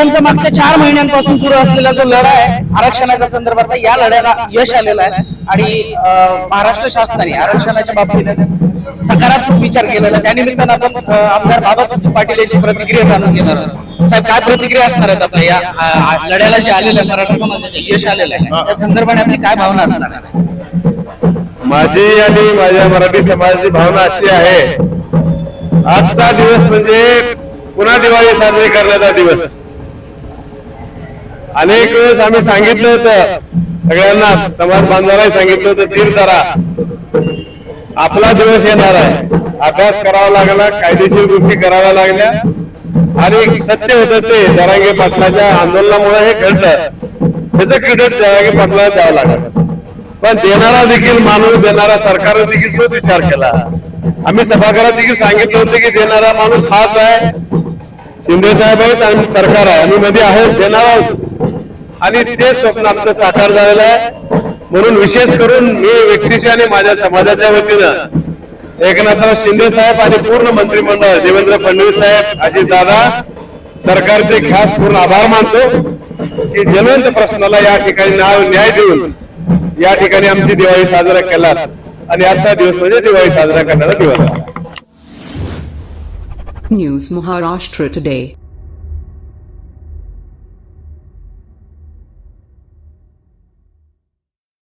महिलांचा मागच्या चार महिन्यांपासून सुरू असलेला जो लढा आहे आरक्षणाच्या संदर्भात या लढ्याला यश आलेलं आहे. आणि महाराष्ट्र शासनाने आरक्षणाच्या बाबतीत सकारात्मक विचार केलेला त्यानिमित्तानं आपण आमदार बाबासाहेब पाटील यांची प्रतिक्रिया जाणून घेणार आहोत. साहेब काय प्रतिक्रिया असणार आहेत आपल्या या लढ्याला जे आलेलं आहे मराठा समाजाचे यश आलेलं आहे त्या संदर्भाने आपली काय भावना असणार आहे माझी आणि माझ्या मराठी समाजाची भावना अशी आहे आजचा दिवस म्हणजे पुन्हा दिवाळी साजरी करण्याचा दिवस. अनेक वेळेस आम्ही सांगितलं होतं. सगळ्यांना समाज बांधवांनाही सांगितलं होतं धीर धरा. आपला दिवस येणार आहे. अभ्यास करावा लागला कायदेशीर गोष्टी कराव्या लागल्या. आणि सत्य होतं ते जरांगे पाटलाच्या आंदोलनामुळे हे घडलं. त्याचं क्रेडिट जरांगे पाटलाला द्यावं लागलं. पण देणारा देखील माणूस देणारा सरकार देखील तोच विचार केला. आम्ही सभागृहात देखील सांगितलं होतं की देणारा माणूस हाच आहे. शिंदे साहेब आहेत आणि सरकार आहे. आम्ही मध्ये आहोत देणार आहोत. आणि ते स्वप्न आमचं साकार झालेलं आहे. म्हणून विशेष करून मी व्यक्तिशी आणि माझ्या समाजाच्या वतीनं एकनाथराव शिंदे साहेब आणि पूर्ण मंत्रिमंडळ देवेंद्र फडणवीस साहेब अजित दादा सरकारचे खास करून आभार मानतो की जलवंत प्रश्नाला या ठिकाणी नाव न्याय देऊन या ठिकाणी आमची दिवाळी साजरा केला आणि आजचा दिवस म्हणजे दिवाळी साजरा करण्याचा दिवस. News Maharashtra today